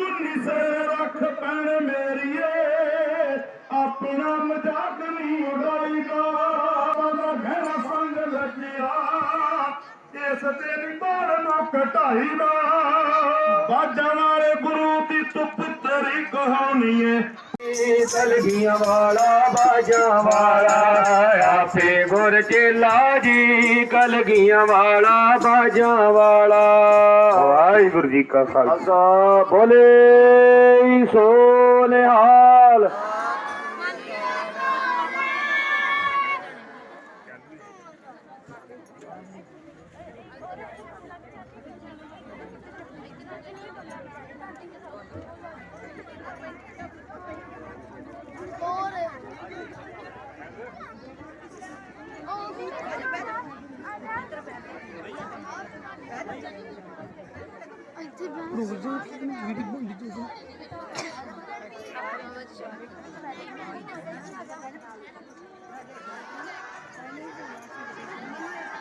ਚੁੰਨੀ ਸੇ ਰੱਖ ਪੈਣ ਮੇਰੀਏ। ਆਪਣਾ ਮਜ਼ਾਕ ਨਹੀਂ ਉਡਾਈਦਾ। ਬਾਬਾ ਘਣਾ ਸੰਗ ਲੱਗਿਆ। ਇਸ ਤੇਰੀ ਨਹੀਂ ਬਾਣ ਨੂੰ ਘਟਾਈਦਾ ਬਾਜਾਂ ਵਾਲੇ ਗੁਰੂ ਦੀ ਤੂੰ ਪੁੱਤਰੀ ਕਹਾਣੀ ਏ। ਕਲਗੀਆਂ ਵਾਲਾ ਬਾਜਾਂ ਵਾਲਾ। ਗੁਰ ਚੇਲਾ ਜੀ ਕਲਗੀਆਂ ਵਾਲਾ ਬਾਜਾਂ ਵਾਲਾ। ਵਾਹਿਗੁਰੂ ਜੀ ਕਾ ਖਾਲਸਾ। ਬੋਲੇ ਸੋ ਨਿਹਾਲ ਹੋਰ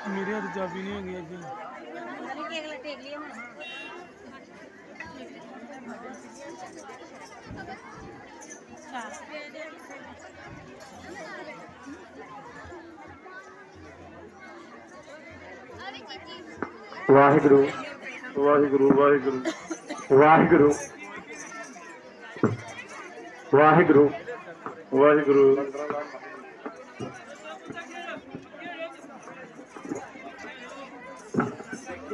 ਮੇਰੇ ਹੱਥ ਚਾਬੀ ਨਹੀਂ ਹੈਗੀ ਅੱਜ। ਵਾਹਿਗੁਰੂ। ਵਾਹਿਗੁਰੂ ਵਾਹਿਗੁਰੂ। ਵਾਹਿਗੁਰੂ। ਵਾਹਿਗੁਰੂ। ਵਾਹਿਗੁਰੂ।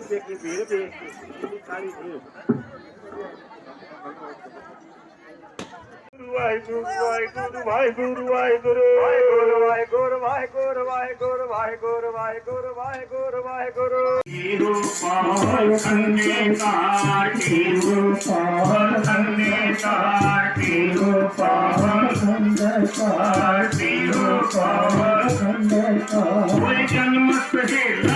ਦੇਖ ਵਾਹਿਗੁਰੂ ਵਾਹਿਗੁਰੂ ਵਾਹਿਗੁਰੂ ਵਾਹਿਗੁਰੂ। ਵਾਹਿਗੁਰੂ ਵਾਹਿਗੁਰੂ ਵਾਹਿਗੁਰੂ ਵਾਹਿਗੁਰੂ ਵਾਹਿਗੁਰੂ ਵਾਹਿਗੁਰੂ ਵਾਹਿਗੁਰੂ ਕੀਰੂ ਪਾਲ ਸੰਨੇ ਕਾਰ ਕੀਰੂ ਪਾਲ ਸੰਨੇ ਕਾਰ ਕੀਰੂ ਪਾਲ ਸੰਨੇ ਕਾਰ ਕੀਰੂ ਪਾਲ ਸੰਨੇ ਕਾਰ ਕੋਈ ਜਨਮ ਸਹੇਲਾ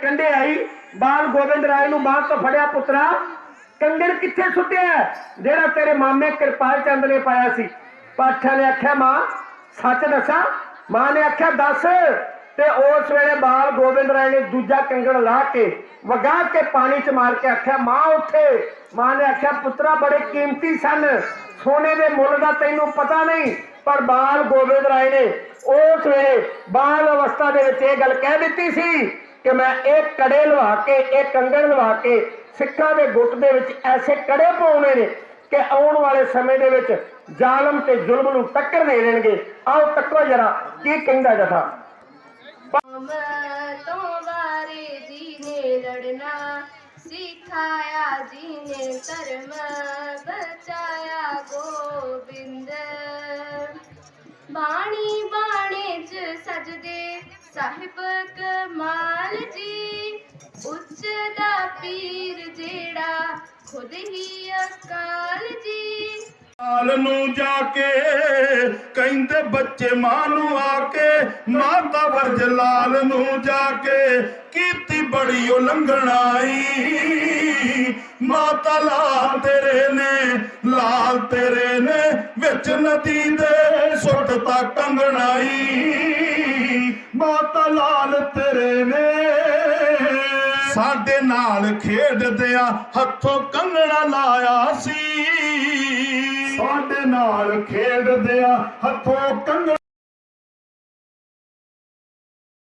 ਕੰਡੇ ਆਈ, ਬਾਲ ਗੋਬਿੰਦ ਰਾਏ ਨੂੰ ਬਾਹ ਤੋਂ ਫੜਿਆ ਪੁੱਤਰਾ। ਕੰਗਣ ਕਿੱਥੇ ਸੁੱਟਿਆ? ਜਿਹੜਾ ਤੇਰੇ ਮਾਮੇ ਕਿਰਪਾਲ ਚੰਦ ਨੇ ਪਾਇਆ ਸੀ। ਪਾਠਾ ਨੇ ਆਖਿਆ, ਮਾਂ, ਸੱਚ ਦੱਸਾਂ? ਮਾਂ ਨੇ ਆਖਿਆ, ਦੱਸ। ਤੇ ਉਸ ਵੇਲੇ ਬਾਲ ਗੋਬਿੰਦ ਰਾਏ ਨੇ ਦੂਜਾ ਕੰਗਣ ਲਾ ਕੇ, ਵਗਾ ਕੇ ਪਾਣੀ ਚ ਮਾਰ ਕੇ ਆਖਿਆ, ਮਾਂ ਉੱਥੇ ਮਾਂ ਨੇ ਆਖਿਆ, ਪੁੱਤਰਾ, ਬੜੇ ਕੀਮਤੀ ਸਨ। ਸੋਨੇ ਦੇ ਮੁੱਲ ਦਾ ਤੈਨੂੰ ਪਤਾ ਨਹੀਂ, ਪਰ ਬਾਲ ਗੋਬਿੰਦ ਰਾਏ ਨੇ ਉਸ ਵੇਲੇ ਬਾਲ ਅਵਸਥਾ ਦੇ ਵਿੱਚ ਇਹ ਗੱਲ ਕਹਿ ਦਿੱਤੀ ਸੀ ਕਿ ਮੈਂ ਇਹ ਕੜੇ ਲਵਾ ਕੇ, ਇਹ ਕੰਗਣ ਲਵਾ ਕੇ ਸਿੱਖਾਂ ਦੇ ਗੁੱਟ ਦੇ ਵਿੱਚ ਐਸੇ ਕੜੇ ਪਾਉਣੇ ਨੇ ਕਿ ਆਉਣ ਵਾਲੇ ਸਮੇਂ ਦੇ ਵਿੱਚ ਜ਼ਾਲਮ ਤੇ ਜ਼ੁਲਮ ਨੂੰ ਟੱਕਰ ਦੇ ਦੇਣਗੇ। ਆਓ ਤੱਕੋ ਜਰਾ, ਕੀ ਕਹਿੰਦਾ ਜਥਾ? ਤੋਂ ਵਾਰੇ ਜੀ ਨੇ ਲੜਨਾ, ਸਿਖਾਇਆ ਜੀ ਨੇ ਧਰਮ, ਬਚਾਇਆ ਗੋਬਿੰਦ। ਬਾਣੀ ਸਜਦੇ ਸਾਹਿਬ ਕਮਾਲ ਜੀ। ਉੱਚ ਦਾ ਪੀਰ ਜਿਹੜਾ ਖੁਦ ਹੀ ਅਕਾਲ ਜੀ। ਹਾਲ ਨੂੰ ਜਾ ਕੇ ਕਹਿੰਦੇ ਬੱਚੇ ਮਾਂ ਨੂੰ ਆ ਕੇ, ਮਾਤਾ ਵਰਜ ਲਾਲ ਨੂੰ ਜਾ ਕੇ, ਕੀਤੀ ਬੜੀ ਉਲੰਘਣਾਈ ਮਾਤਾ ਲਾਲ ਤੇਰੇ ਨੇ, ਲਾਲ ਤੇਰੇ ਨੇ ਵਿੱਚ ਨਦੀ ਦੇ ਸੁੱਟਤਾ ਕੰਗਣਾਈ ਮਾਤਾ ਲਾਲ ਤੇਰੇ ਨੇ। ਸਾਡੇ ਨਾਲ ਖੇਡਦਿਆਂ ਹੱਥੋਂ ਕੰਗਣਾ ਲਾਇਆ ਸੀ। ਸਾਡੇ ਨਾਲ ਖੇਡਦਿਆਂ ਹੱਥੋਂ ਕੰਗਣਾ